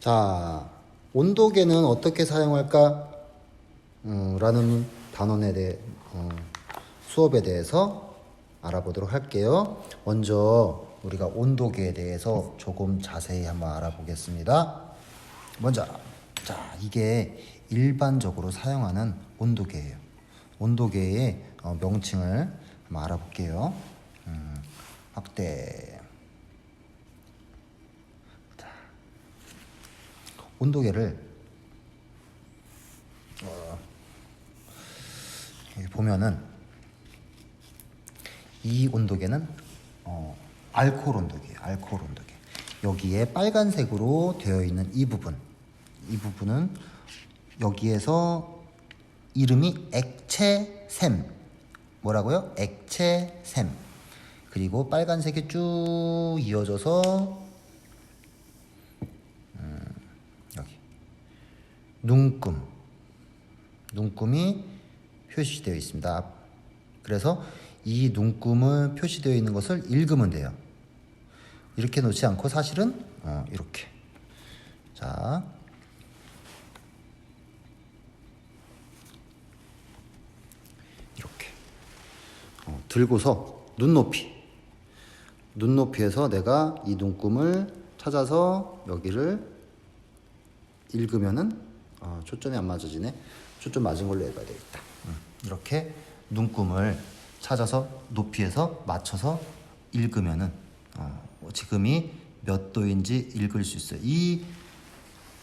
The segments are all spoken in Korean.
자, 온도계는 어떻게 사용할까? 음, 라는 단원에 대해 어, 수업에 대해서 알아보도록 할게요. 먼저 우리가 온도계에 대해서 조금 자세히 한번 알아보겠습니다. 먼저 자 이게 일반적으로 사용하는 온도계예요. 온도계의 어, 명칭을 한번 알아볼게요. 음, 확대. 자, 온도계를 어, 보면은 이 온도계는 어, 알코올 온도계예요. 알코올 온도계. 여기에 빨간색으로 되어 있는 이 부분, 이 부분은 여기에서 이름이 액체샘. 뭐라고요? 액체샘. 그리고 빨간색이 쭉 이어져서 음, 여기 눈금, 눈금이 표시되어 있습니다. 그래서 이 눈금을 표시되어 있는 것을 읽으면 돼요. 이렇게 놓지 않고 사실은 어, 이렇게. 자. 이렇게. 어, 들고서 눈높이. 눈높이에서 내가 이 눈금을 찾아서 여기를 읽으면은 어, 초점이 안 맞아지네 초점 맞은 걸로 해봐야 되겠다 음, 이렇게 눈금을 찾아서 높이에서 맞춰서 읽으면은 어, 지금이 몇 도인지 읽을 수 있어요. 이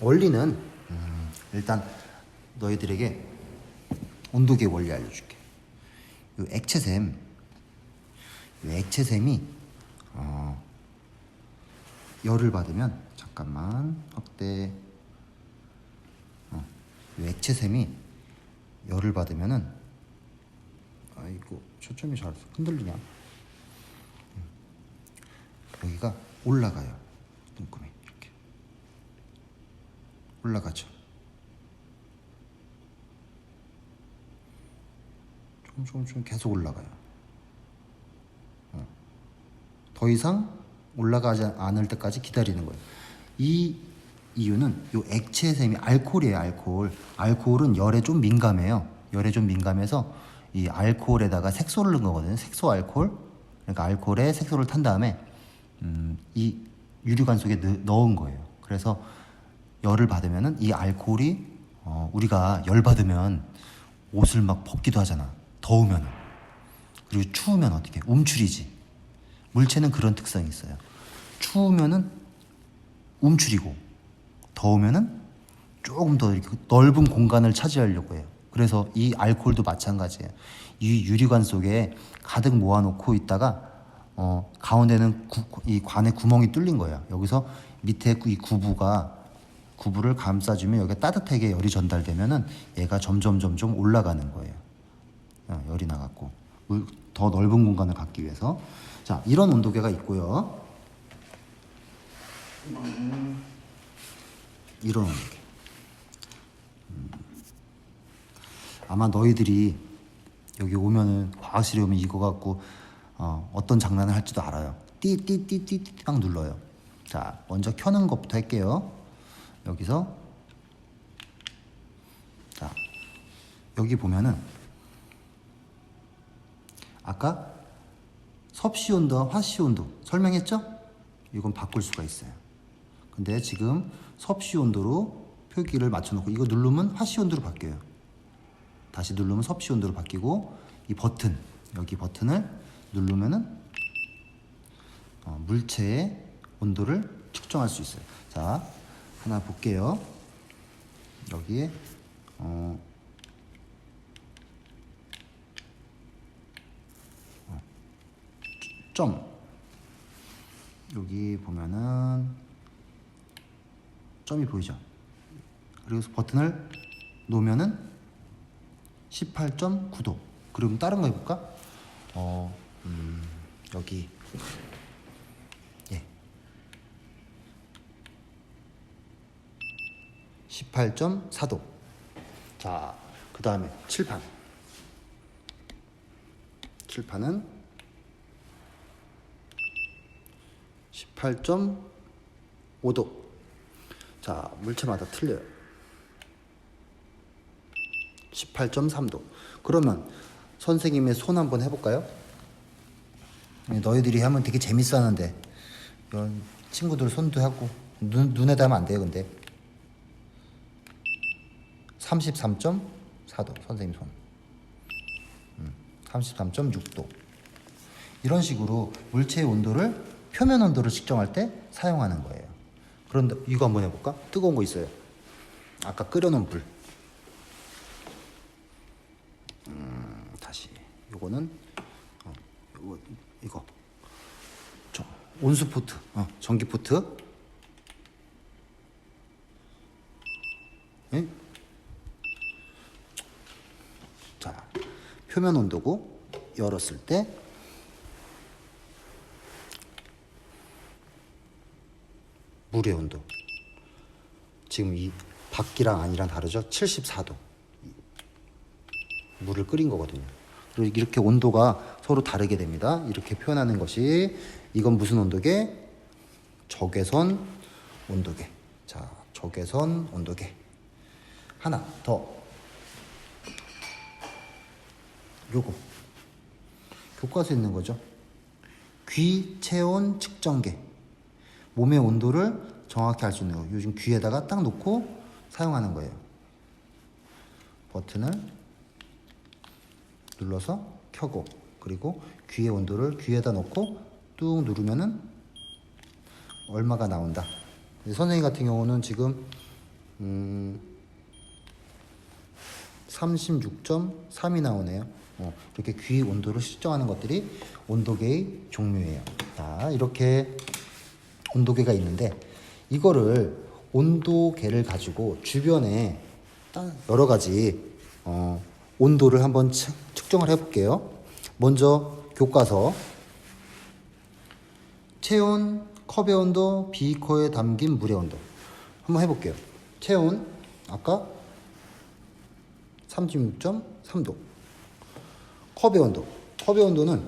원리는 음, 일단 너희들에게 온도계 원리 알려줄게. 이 액체샘, 이 액체샘이 어, 열을 받으면 잠깐만 확대. 어, 이 액체샘이 열을 받으면은 아이고 초점이 잘 흔들리냐? 여기가 올라가요. 눈금이 이렇게 올라가죠. 조금 조금 조금 계속 올라가요. 어. 더 이상 올라가지 않을 때까지 기다리는 거예요. 이 이유는 요 액체샘이 알코올이에요, 알코올. 알코올은 열에 좀 민감해요. 열에 좀 민감해서 이 알코올에다가 색소를 넣은 거거든요. 색소 알코올. 그러니까 알코올에 색소를 탄 다음에 음, 이 유리관 속에 넣, 넣은 거예요. 그래서 열을 받으면은 이 알코올이 어, 우리가 열 받으면 옷을 막 벗기도 하잖아. 더우면 그리고 추우면 어떻게? 움츠리지. 물체는 그런 특성이 있어요. 추우면은 움츠리고 더우면은 조금 더 이렇게 넓은 공간을 차지하려고 해요. 그래서 이 알코올도 마찬가지예요. 이 유리관 속에 가득 모아놓고 있다가 어, 가운데는 구, 이 관에 구멍이 뚫린 거예요. 여기서 밑에 이 구부가 구부를 감싸주면 여기 따뜻하게 열이 전달되면은 얘가 점점 점점 올라가는 거예요. 어, 열이 나갔고 물- 더 넓은 공간을 갖기 위해서 자 이런 온도계가 있고요. 음, 이런 온도계. 음, 아마 너희들이 여기 오면은 과학실에 오면 이거 갖고 어, 어떤 장난을 할지도 알아요. 띠띠띠띠띠 눌러요. 자, 먼저 켜는 것부터 할게요. 여기서 자, 여기 보면은 아까 섭씨 온도와 화씨 온도 설명했죠? 이건 바꿀 수가 있어요. 근데 지금 섭씨 온도로 표기를 맞춰놓고 이거 누르면 화씨 온도로 바뀌어요. 다시 누르면 섭씨 온도로 바뀌고 이 버튼 여기 버튼을 누르면은 어, 물체의 온도를 측정할 수 있어요. 자 하나 볼게요. 여기에 어, 어, 점 여기 보면은 점이 보이죠? 그리고 버튼을 놓으면은 18.9도. 그럼 다른 거 해볼까? 어, 음, 여기 예, 18.4도. 자, 그 다음에 칠판. 칠판은 18.5도. 자, 물체마다 틀려요. 18.3도. 그러면 선생님의 손 한번 해볼까요? 네, 너희들이 하면 되게 재밌어 하는데 친구들 손도 하고 눈, 눈에다 하면 안 돼요 근데 33.4도 선생님 손 음, 33.6도 이런 식으로 물체의 온도를 표면 온도를 측정할 때 사용하는 거예요 그런데 이거 한번 해볼까? 뜨거운 거 있어요. 아까 끓여놓은 불. 음, 다시. 요거는 어, 요거 이거. 저 온수 포트. 어, 전기 포트. 예? 자 표면 온도고 열었을 때 물의 온도 지금 이 밖이랑 안이랑 다르죠 74도 물을 끓인 거거든요. 그리고 이렇게 온도가 서로 다르게 됩니다. 이렇게 표현하는 것이 이건 무슨 온도계? 적외선 온도계. 자, 적외선 온도계. 하나 더. 요거. 교과서에 있는 거죠. 귀 체온 측정계. 몸의 온도를 정확히 알 수 있는 거. 요즘 귀에다가 딱 놓고 사용하는 거예요. 버튼을 눌러서 켜고 그리고 귀의 온도를 귀에다 놓고 뚝 누르면은 얼마가 나온다. 선생님 같은 경우는 지금 음 36.3이 나오네요. 어, 이렇게 귀 온도를 측정하는 것들이 온도계의 종류예요. 자, 이렇게 온도계가 있는데 이거를 온도계를 가지고 주변에 딱 여러 가지 어, 온도를 한번 측- 측정을 해볼게요. 먼저 교과서. 체온, 컵의 온도, 비커에 담긴 물의 온도. 한번 해볼게요. 체온 아까 36.3도. 컵의 온도. 컵의 온도는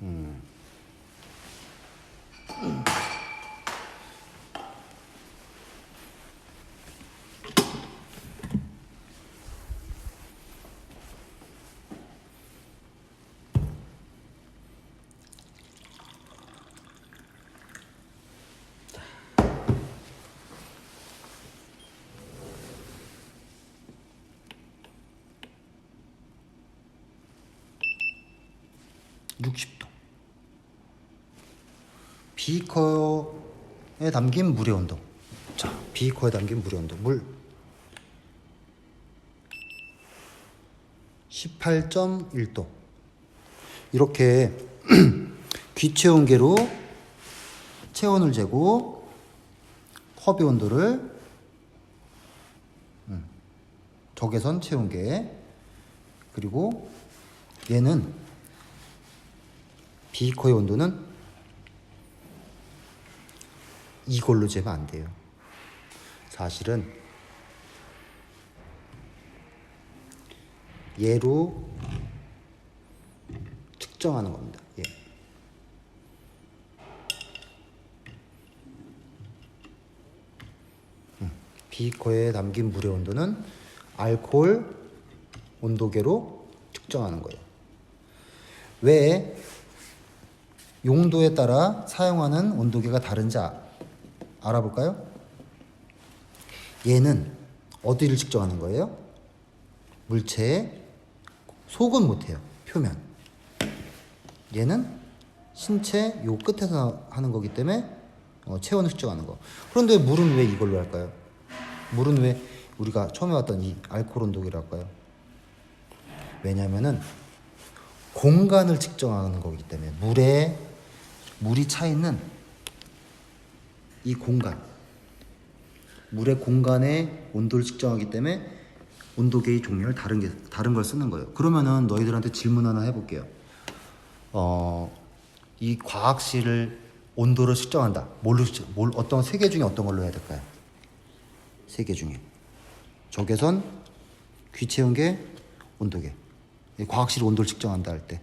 (60 도) 비커에 담긴 물의 온도 자 비커에 담긴 물의 온도 물. 18.1도. 이렇게 귀체온계로 체온을 재고 컵의 온도를 음, 적외선 체온계 그리고 얘는 비커의 온도는 이걸로 재면 안 돼요. 사실은 얘로 측정하는 겁니다. 예. 음, 비커에 담긴 물의 온도는 알코올 온도계로 측정하는 거예요. 왜 용도에 따라 사용하는 온도계가 다른지 아- 알아볼까요? 얘는 어디를 측정하는 거예요? 물체의 속은 못해요. 표면. 얘는 신체 요 끝에서 하는 거기 때문에 어, 체온을 측정하는 거. 그런데 물은 왜 이걸로 할까요? 물은 왜 우리가 처음에 왔던 이 알코올 온도계로 할까요? 왜냐면은 공간을 측정하는 거기 때문에 물에 물이 차 있는 이 공간 물의 공간의 온도를 측정하기 때문에 온도 계의 종류를 다른 게 다른 걸 쓰는 거예요. 그러면은 너희들한테 질문 하나 해볼게요. 어, 이 과학실을 온도를 측정한다. 뭘로 측- 뭘 어떤 세 개 중에 어떤 걸로 해야 될까요? 세 개 중에 적외선, 귀체온계, 온도계. 이 과학실 온도를 측정한다 할 때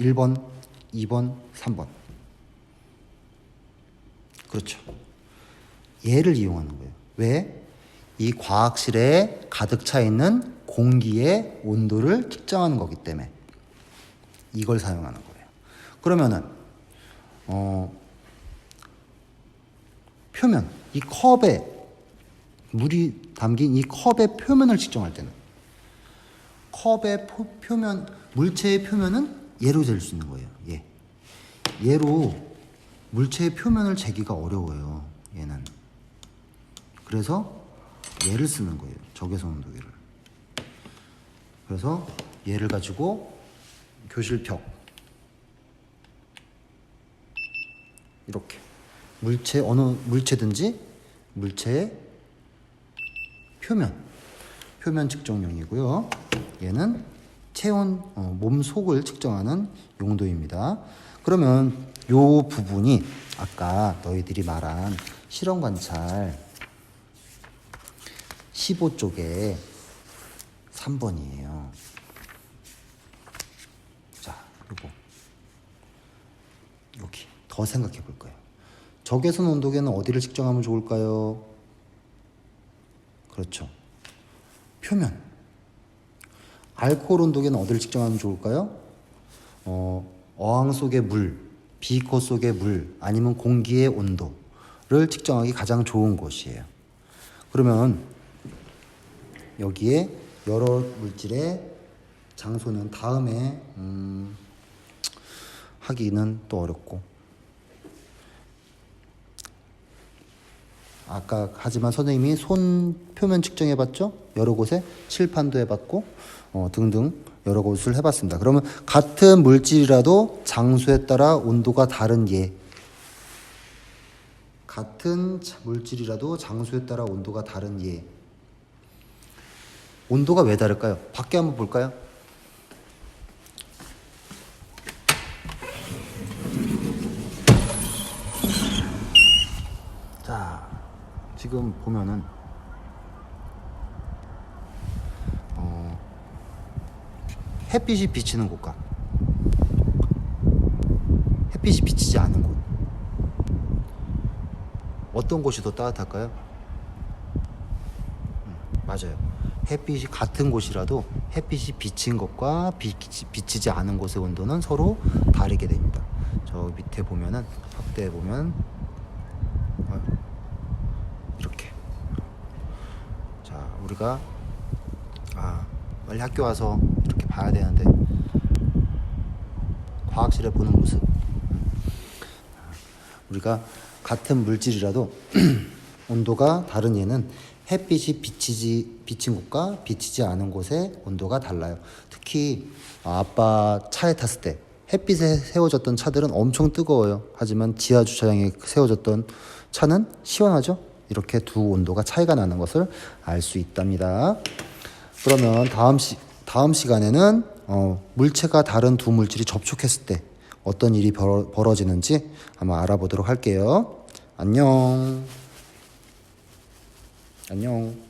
1번, 2번, 3번. 그렇죠. 얘를 이용하는 거예요. 왜? 이 과학실에 가득 차 있는 공기의 온도를 측정하는 거기 때문에 이걸 사용하는 거예요. 그러면은 어 표면 이 컵에 물이 담긴 이 컵의 표면을 측정할 때는 컵의 포, 표면 물체의 표면은 얘로 잴 수 있는 거예요. 얘 얘로 물체의 표면을 재기가 어려워요. 얘는 그래서 얘를 쓰는 거예요. 적외선 온도계를. 그래서 얘를 가지고 교실 벽 이렇게 물체 어느 물체든지 물체의 표면 표면 측정용이고요. 얘는 체온 어, 몸 속을 측정하는 용도입니다. 그러면 요 부분이 아까 너희들이 말한 실험 관찰 15쪽에 3번이에요. 자, 요거. 여기 더 생각해 볼 거예요. 적외선 온도계는 어디를 측정하면 좋을까요? 그렇죠. 표면. 알코올 온도계는 어디를 측정하면 좋을까요? 어, 어항 속의 물, 비커 속의 물, 아니면 공기의 온도를 측정하기 가장 좋은 곳이에요. 그러면 여기에 여러 물질의 장소는 다음에 음, 하기는 또 어렵고 아까 하지만 선생님이 손 표면 측정해 봤죠? 여러 곳에 칠판도 해 봤고 어, 등등 여러 곳을 해 봤습니다. 그러면 같은 물질이라도 장소에 따라 온도가 다른 예. 같은 자- 물질이라도 장소에 따라 온도가 다른 예. 온도가 왜 다를까요? 밖에 한번 볼까요? 자, 지금 보면은 어, 햇빛이 비치는 곳과 햇빛이 비치지 않은 곳 어떤 곳이 더 따뜻할까요? 음, 맞아요. 햇빛이 같은 곳이라도 햇빛이 비친 것과 비치, 비치 지 않은 곳의 온도는 서로 다르게 됩니다. 저 밑에 보면은 확대해 보면 어, 이렇게 자 우리가 아 빨리 학교 와서 이렇게 봐야 되는데 과학실에 보는 모습 음. 우리가 같은 물질이라도 온도가 다른 얘는 햇빛이 비치지 비친 곳과 비치지 않은 곳의 온도가 달라요. 특히 아, 아빠 차에 탔을 때 햇빛에 세워졌던 차들은 엄청 뜨거워요. 하지만 지하 주차장에 세워졌던 차는 시원하죠. 이렇게 두 온도가 차이가 나는 것을 알 수 있답니다. 그러면 다음 시 다음 시간에는 어, 물체가 다른 두 물질이 접촉했을 때 어떤 일이 벌어, 벌어지는지 한번 알아보도록 할게요. 안녕. 안녕.